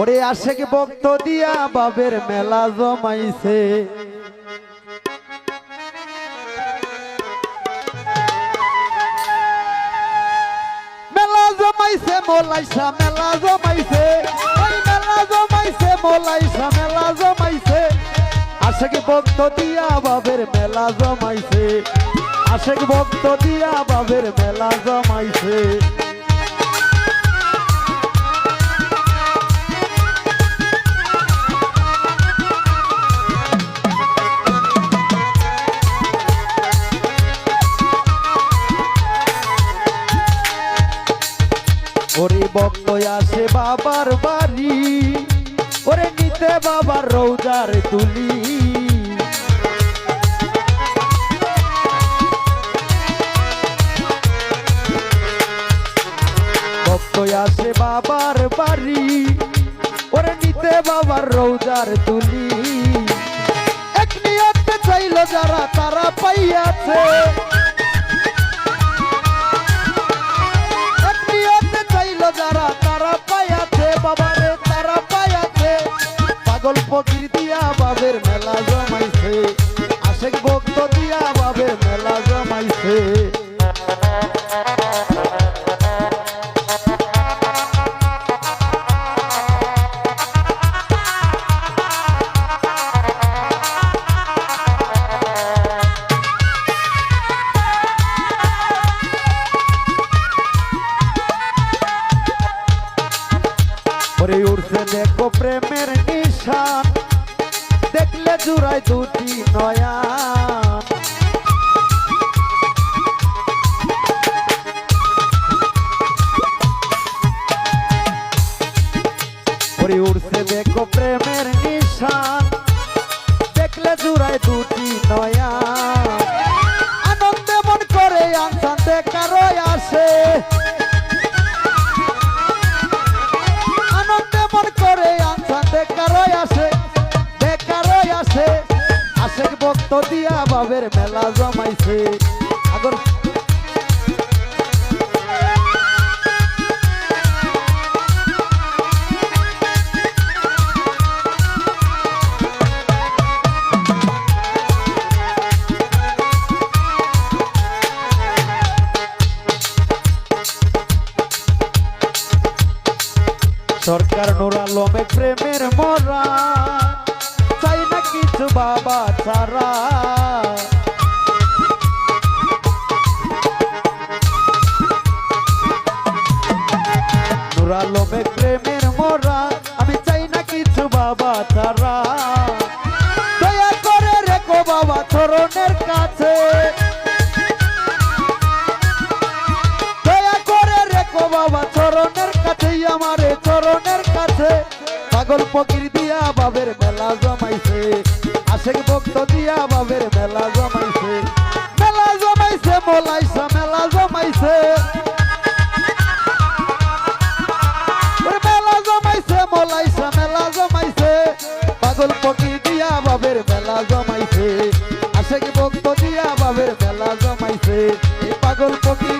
ওরে আশেক ভক্ত দিয়া বাবের মেলা জমাইছে। মেলা জমাইছে, মোলাইসা মেলা জমাইছে। ওই মেলা জমাইছে, মোলাইসা মেলা জমাইছে। আশেক ভক্ত দিয়া বাবের মেলা জমাইছে। আশেক ভক্ত দিয়া বাবের মেলা জমাইছে। ওরে ভক্ত আসে বাবার বাড়ি, ওরে নিতে বাবার রৌজার তুলি। ভক্ত আসে বাবার বাড়ি, ওরে নিতে বাবার রৌজার তুলি। এক নিয়তে চাইল যারা, তারা পাইয়াছে। ফকির দিয়া বাবের মেলা জমাইছে উড়ছে দেখো প্রেমের নিশান, দেখলে জুড়াই দুটি নয়া উড়ছে দেখো প্রেমের নিশান, দেখলে জুড়াই দুটি নয়া দিয়া বাবের মেলা জমাইছে। আগর সরকার নোরালমে প্রেমের মরা। কিছু বাবা ছাড়া। নুরালমে প্রেমের মরা, আমি চাই না কিছু বাবা ছাড়া। দয়া করে রেখো বাবা চরণের কাছে। দয়া করে আমারে চরণের কাছে। পাগল ফকির দিয়া বাবের মেলা জমাইছে। আশেক ভক্ত দিয়া বাবের মেলা জমাইছে। মেলা জমাইছে, মোলাইসা মেলা জমাইছে। মেলা জমাইছে, মোলাইসা মেলা জমাইছে। পাগল ফকির দিয়া বাবের মেলা জমাইছে। আশেক ভক্ত দিয়া বাবের মেলা জমাইছে। পাগল ফকির